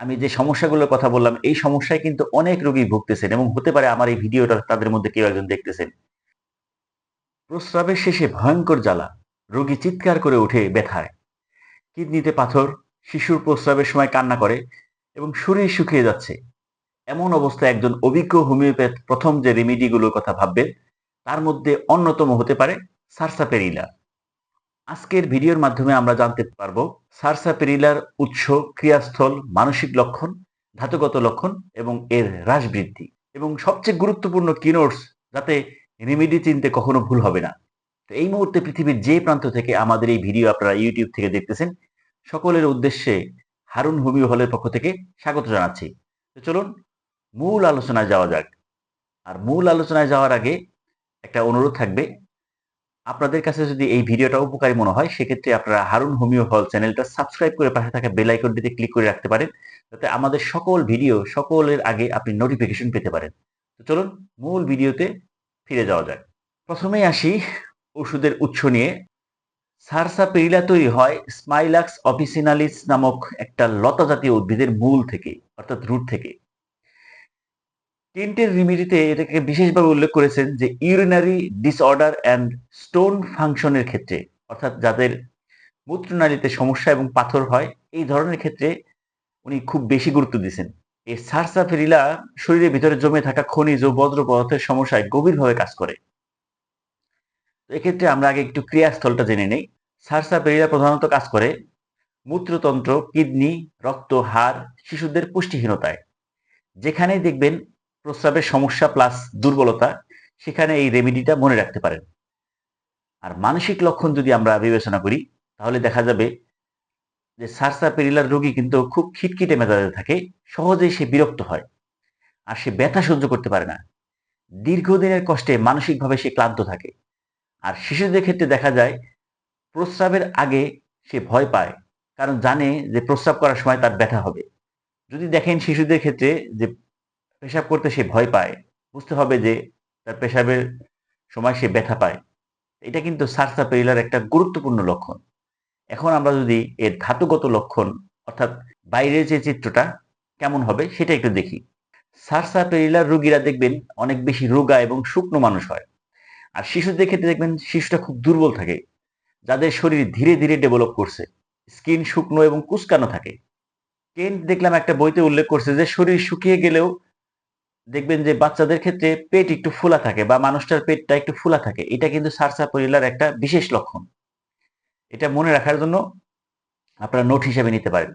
আমি যে সমস্যাগুলোর কথা বললাম, এই সমস্যায় কিন্তু অনেক রোগী ভুগতেছেন এবং হতে পারে আমার এই ভিডিওটা তাদের মধ্যে কেউ একজন দেখতেছেন। প্রস্রাবের শেষে ভয়ঙ্কর জ্বালা, রোগী চিৎকার করে ওঠে ব্যথায়। কিডনিতে পাথর, শিশুর প্রস্রাবের সময় কান্না করে এবং শরীর শুকিয়ে যাচ্ছে। এমন অবস্থায় একজন অভিজ্ঞ হোমিওপ্যাথ প্রথম যে রেমিডিগুলোর কথা ভাববেন, তার মধ্যে অন্যতম হতে পারে সারসাপেরিলা। আজকের ভিডিওর মাধ্যমে আমরা জানতে পারব সারসাপেরিলার উৎস, ক্রিয়াস্থল, মানসিক লক্ষণ, ধাতুগত লক্ষণ এবং এর হ্রাস বৃদ্ধি এবং সবচেয়ে গুরুত্বপূর্ণ কিনোটস যাতে রেমিডি চিনতে কখনো ভুল হবে না। তো এই মুহূর্তে পৃথিবীর যে প্রান্ত থেকে আমাদের এই ভিডিও আপনারা ইউটিউব থেকে দেখতেছেন, সকলের উদ্দেশ্যে হারুন হোমিও হলের পক্ষ থেকে স্বাগত জানাচ্ছি। তো চলুন, মূল আলোচনায় যাওয়া যাক। আর মূল আলোচনায় যাওয়ার আগে একটা অনুরোধ থাকবে আপনাদের কাছে যদি এই ভিডিওটা উপকারী মনে হয়, সেক্ষেত্রে আপনারা হারুন হোমিও হল চ্যানেলটা সাবস্ক্রাইব করে পাশে থাকা বেল আইকনটিতে ক্লিক করে রাখতে পারেন, যাতে আমাদের সকল ভিডিও সকলের আগে আপনি নোটিফিকেশন পেতে পারেন। তো চলুন মূল ভিডিওতে ফিরে যাওয়া যাক। প্রথমেই আসি ওষুধের উৎস নিয়ে। সারসা পেরিলা তৈরি হয় স্মাইলাক্স অফিসিনালিস নামক একটা লতা জাতীয় উদ্ভিদের মূল থেকে, অর্থাৎ রুট থেকে। কেন্টের রিমিডিতে এটাকে বিশেষভাবে উল্লেখ করেছেন যে ইউরিনারি ডিসঅর্ডার অ্যান্ড স্টোন ফাংশনের ক্ষেত্রে, অর্থাৎ যাদের মূত্রনালীতে সমস্যা এবং পাথর হয়, এই ধরনের ক্ষেত্রে উনি খুব বেশি গুরুত্ব দিয়েছেন। এই সারসাফেরিলা শরীরের ভিতরে জমে থাকা খনিজ ও বজ্র পদার্থের সমস্যায় গভীরভাবে কাজ করে। তো এক্ষেত্রে আমরা আগে একটু ক্রিয়াস্থলটা জেনে নেই। সারসাফেরিলা প্রধানত কাজ করে মূত্রতন্ত্র, কিডনি, রক্ত, হাড়, শিশুদের পুষ্টিহীনতায়। যেখানেই দেখবেন প্রস্রাবের সমস্যা প্লাস দুর্বলতা, সেখানে এই রেমেডিটা মনে রাখতে পারেন। আর মানসিক লক্ষণ যদি আমরা বিবেচনা করি, তাহলে দেখা যাবে যে সারসা পেরিলার রোগী কিন্তু খুব খিটখিটে মেজাজে থাকে, সহজেই সে বিরক্ত হয় আর সে ব্যথা সহ্য করতে পারে না। দীর্ঘদিনের কষ্টে মানসিকভাবে সে ক্লান্ত থাকে আর শিশুদের ক্ষেত্রে দেখা যায় প্রস্রাবের আগে সে ভয় পায় কারণ জানে যে প্রস্রাব করার সময় তার ব্যথা হবে। যদি দেখেন শিশুদের ক্ষেত্রে যে পেশাব করতে সে ভয় পায়। বুঝতে হবে যে তার পেশাবের সময় সে ব্যথা পায়। এটা কিন্তু সার্সা পেরিলার একটা গুরুত্বপূর্ণ লক্ষণ। এখন আমরা যদি এর ধাতুগত লক্ষণ, অর্থাৎ বাইরের যে চিত্রটা কেমন হবে সেটা একটু দেখি। সারসা পেরিলার রোগীরা দেখবেন অনেক বেশি রোগা এবং শুকনো মানুষ হয়। আর শিশুদের ক্ষেত্রে দেখবেন শিশুটা খুব দুর্বল থাকে। যাদের শরীর ধীরে ধীরে ডেভেলপ করছে। স্কিন শুকনো এবং কুচকানো থাকে। কেন্ট দেখলাম একটা বইতে উল্লেখ করছে যে শরীর শুকিয়ে গেলেও দেখবেন যে বাচ্চাদের ক্ষেত্রে পেট একটু ফুলা থাকে বা মানুষটার পেটটা একটু ফুলা থাকে। এটা কিন্তু সারসা পরিলার একটা বিশেষ লক্ষণ। এটা মনে রাখার জন্য আপনারা নোট হিসেবে নিতে পারেন।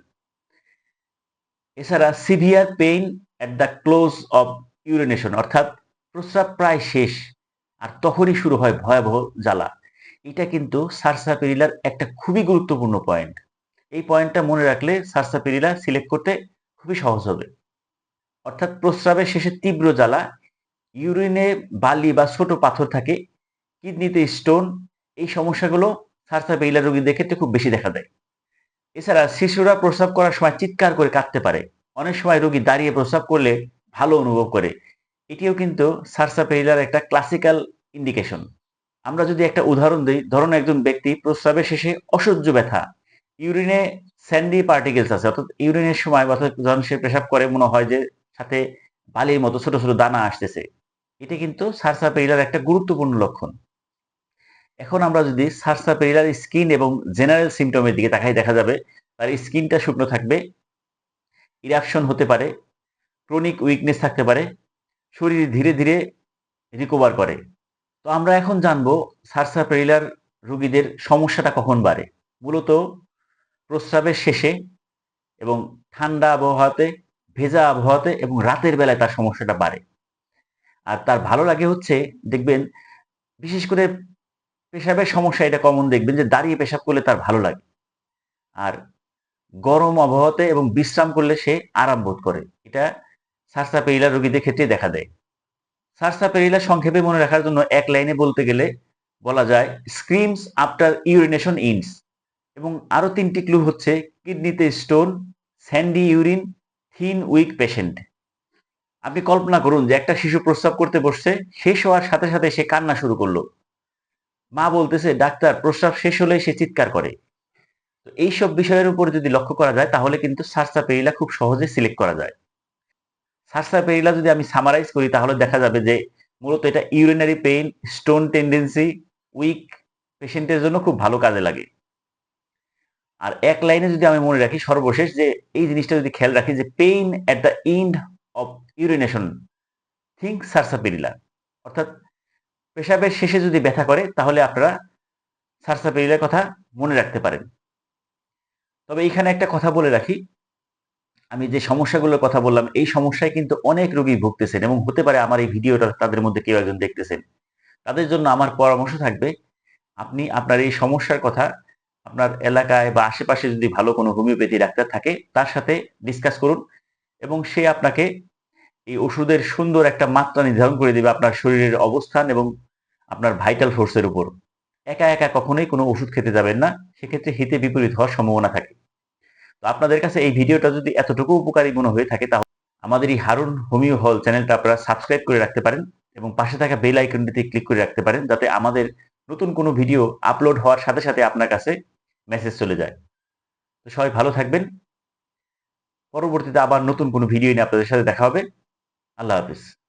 এছাড়া severe pain at the close of urination, অর্থাৎ প্রস্রাব প্রায় শেষ আর তখনই শুরু হয় ভয়াবহ জ্বালা। এটা কিন্তু সারসা পেরিলার একটা খুবই গুরুত্বপূর্ণ পয়েন্ট। এই পয়েন্টটা মনে রাখলে সারসা পেরিলা সিলেক্ট করতে খুবই সহজ হবে। অর্থাৎ প্রস্রাবের শেষে তীব্র জ্বালা, ইউরিনে বালি বা ছোট পাথর থাকে, কিডনিতে স্টোন এই সমস্যাগুলো সারসাপেইলা রোগীদের ক্ষেত্রে খুব বেশি দেখা দেয়। এছাড়া শিশুরা প্রস্রাব করার সময় চিৎকার করে কাঁদতে পারে। অনেক সময় রোগী দাঁড়িয়ে প্রস্রাব করলে ভালো অনুভব করে। এটিও কিন্তু সারসাপেইলার একটা ক্লাসিক্যাল ইন্ডিকেশন আমরা যদি একটা উদাহরণ দিই, ধরুন একজন ব্যক্তি প্রস্রাবের শেষে অসহ্য ব্যথা, ইউরিনে স্যান্ডি পার্টিকেলস আছে, অর্থাৎ ইউরিনের সময় অর্থাৎ যখন সে পেশাব করে, মনে হয় যে সাথে বালির মতো ছোট ছোট দানা আসতেছে। এটা কিন্তু সারসা পেরিলার একটা গুরুত্বপূর্ণ লক্ষণ। এখন আমরা যদি সারসা পেরিলার স্কিন এবং জেনারেল সিমটমের দিকে তাকাই, দেখা যাবে তার স্কিনটা শুকনো থাকবে ইরাপশন হতে পারে, ক্রনিক উইকনেস থাকতে পারে, শরীর ধীরে ধীরে রিকভার করে। তো আমরা এখন জানব সারসা পেরিলার রোগীদের সমস্যাটা কখন বাড়ে। মূলত প্রস্রাবের শেষে এবং ঠান্ডা আবহাওয়াতে ভেজা আবহাওয়াতে এবং রাতের বেলায় তার সমস্যাটা বাড়ে। আর তার ভালো লাগে হচ্ছে, দেখবেন, বিশেষ করে পেশাবের সমস্যা এটা কমন দেখবেন যে দাঁড়িয়ে পেশাব করলে তার ভালো লাগে। আর গরম আবহাওয়াতে এবং বিশ্রাম করলে সে আরাম বোধ করে। এটা সারসা পেরিলা রোগীদের ক্ষেত্রে দেখা দেয়। সারসা পেরিলা সংক্ষেপে মনে রাখার জন্য এক লাইনে বলতে গেলে বলা যায় স্ক্রিমস আফটার ইউরিনেশন ইনস এবং আরও তিনটি ক্লু হচ্ছে কিডনিতে stone sandy urine thin weak patient আপনি কল্পনা করুন যে একটা শিশু প্রস্রাব করতে বসছে, শেষ হওয়ার সাথে সাথে সে কান্না শুরু করল। মা বলতেছে, ডাক্তার, প্রস্রাব শেষ হলে সে চিৎকার করে। এইসব বিষয়ের উপর যদি লক্ষ্য করা যায়, তাহলে কিন্তু সার্সাপেরিলা খুব সহজে সিলেক্ট করা যায়। সার্সাপেরিলা যদি আমি সামারাইজ করি, তাহলে দেখা যাবে যে মূলত এটা urinary pain stone tendency weak পেশেন্টের জন্য খুব ভালো কাজে লাগে। আর এক লাইনে যদি আমি মনে রাখি সর্বশেষ যে এই জিনিসটা যদি খেয়াল রাখি যে pain at the end of urination think sarsaparilla অর্থাৎ পেশাবের শেষে যদি ব্যথা করে তাহলে আপনারা সার্সাপেরিলার কথা মনে রাখতে পারেন। তবে এখানে একটা কথা বলে রাখি, আমি যে সমস্যাগুলোর কথা বললাম, এই সমস্যায় কিন্তু অনেক রোগী ভুগতেছেন এবং হতে পারে আমার এই ভিডিওটা তাদের মধ্যে কেউ একজন দেখতেছেন। তাদের জন্য আমার পরামর্শ থাকবে, আপনি আপনার এই সমস্যার কথা আপনার এলাকায় বা আশেপাশে যদি ভালো কোনো হোমিওপ্যাথি ডাক্তার থাকে, তার সাথে ডিসকাস করুন এবং সে আপনাকে এই ওষুধের সুন্দর একটা মাত্রা নির্ধারণ করে দেবে আপনার শরীরের অবস্থান এবং আপনার ভাইটাল ফোর্সের উপর। একা একা কখনোই কোনো ওষুধ খেতে যাবেন না, সেক্ষেত্রে হিতে বিপরীত হওয়ার সম্ভাবনা থাকে। তো আপনাদের কাছে এই ভিডিওটা যদি এতটুকু উপকারী মনে হয়ে থাকে, তাহলে আমাদের এই হারুন হোমিও হল চ্যানেলটা আপনারা সাবস্ক্রাইব করে রাখতে পারেন এবং পাশে থাকা বেল আইকনটিতে ক্লিক করে রাখতে পারেন, যাতে আমাদের নতুন কোনো ভিডিও আপলোড হওয়ার সাথে সাথে আপনার কাছে মেসেজ চলে যায়। তো সবাই ভালো থাকবেন। পরবর্তীতে আবার নতুন কোনো ভিডিও নিয়ে আপনাদের সাথে দেখা হবে। আল্লাহ হাফিজ।